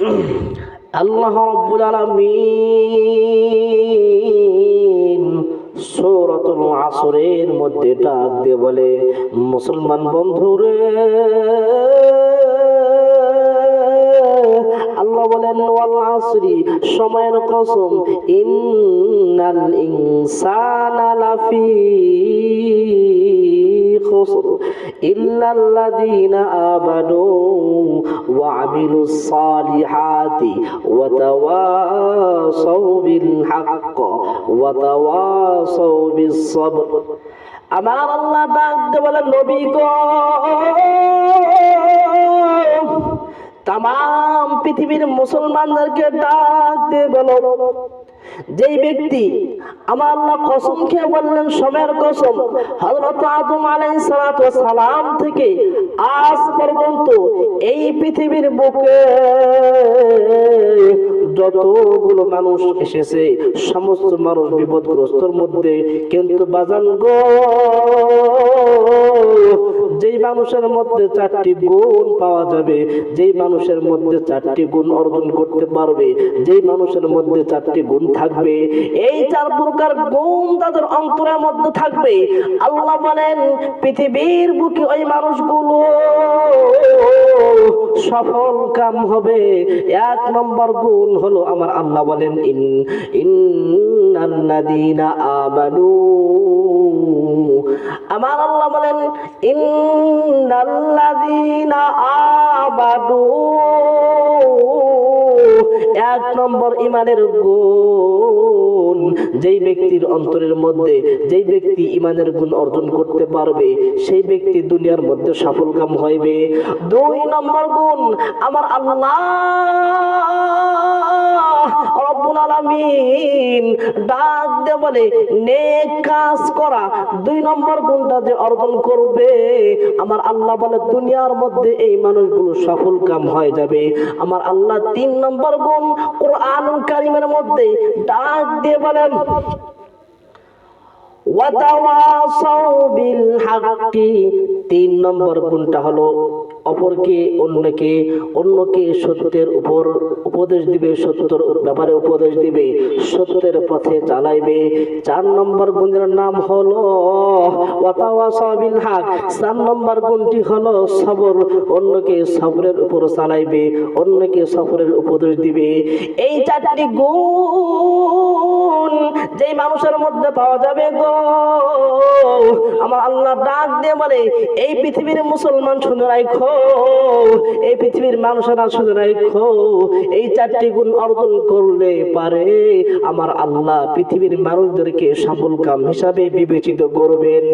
আল্লাহ রব্বুল আলামিন সূরাতুল আসরের মধ্যে ডাক দিয়ে বলে, মুসলমান বন্ধুরে, আল্লাহ বলেন, ওয়াল আসরি, সময়ের কসম, ইন্নাল ইনসানা লাফি ইল্লাল্লাযীনা আমানু ওয়া আমিলুস সালিহাতি ওয়া তাওয়াসাউ বিল হক ওয়া তাওয়াসাউ বিস সবর আমার আল্লাহ ডাকতে বলে, নবী গো তাম পৃথিবীর মুসলমানদেরকে ডাকতে বলো। যেই ব্যক্তি আমার আল্লাহ কসম খেয়ে বললেন সময়ের কসম। হযরত আদম সালাতু সালাম থেকে আজ পর্যন্ত এই পৃথিবীর বুকে যতগুলো মানুষ এসেছে, সমস্ত মানুষ বিপদগ্রস্তর মধ্যে কিন্তু বাজান গো যেই মানুষের মধ্যে চারটি গুণ পাওয়া যাবে, যেই মানুষের মধ্যে চারটি গুণ অর্জন করতে পারবে, যেই মানুষের মধ্যে চারটি গুণ থাকবে, এই চার প্রকার গুণ তাদের অন্তরের মধ্যে থাকবে। আল্লাহ বলেন, পৃথিবীর বুকে ওই মানুষগুলো সফল কাম হবে। এক নম্বর গুণ হলো আমার আল্লাহ বলেন, ইন ইন্নাল্লাযীনা আমানু। আমার আল্লাহ বলেন, ইন্নাল্লাযীনা নম্বর ইমানের গুণ। যেই ব্যক্তির অন্তরের মধ্যে, যেই ব্যক্তি ইমানের গুণ অর্জন করতে পারবে, সেই ব্যক্তি দুনিয়ার মধ্যে সফলকাম হইবে। দুই নম্বর গুণ, আমার আল্লাহ ডাক দে বলে, নেক কাজ করা। দুই নম্বর গুণটা যে অর্জন করবে, আমার আল্লাহ বলে, দুনিয়ার মধ্যে এই মানুষগুলো সফল কাম হয়ে যাবে। আমার আল্লাহ তিন নম্বর গুণ কোরআন কারিমের মধ্যে ডাক দিয়ে বলেন ওয়াতাওয়াসাউ বিল হাক্কি। তিন নম্বর গুণটা হলো অপরকে অন্যকে অন্যকে সত্যের উপর উপদেশ দিবে, সত্যের ব্যাপারে উপদেশ দিবে, সত্যের পথে চালাইবে। চার নম্বর গুণের নাম হলো বিল চার নম্বর গুণটি হলো সবর। অন্যকে সবরের উপর চালাইবে, অন্যকে সবরের উপদেশ দিবে। এই চারটি গুণ যেই মানুষের মধ্যে পাওয়া যাবে গো, আমার আল্লাহ ডাক দিয়ে বলে, এই পৃথিবীর মুসলমান শুনে রাখো। এই পৃথিবীর মানুষেরা শুধু রাখো এই চারটি গুণ অর্জন করলে পারে। আমার আল্লাহ পৃথিবীর মানুষদেরকে সফল কাম হিসাবে বিবেচিত করবেন।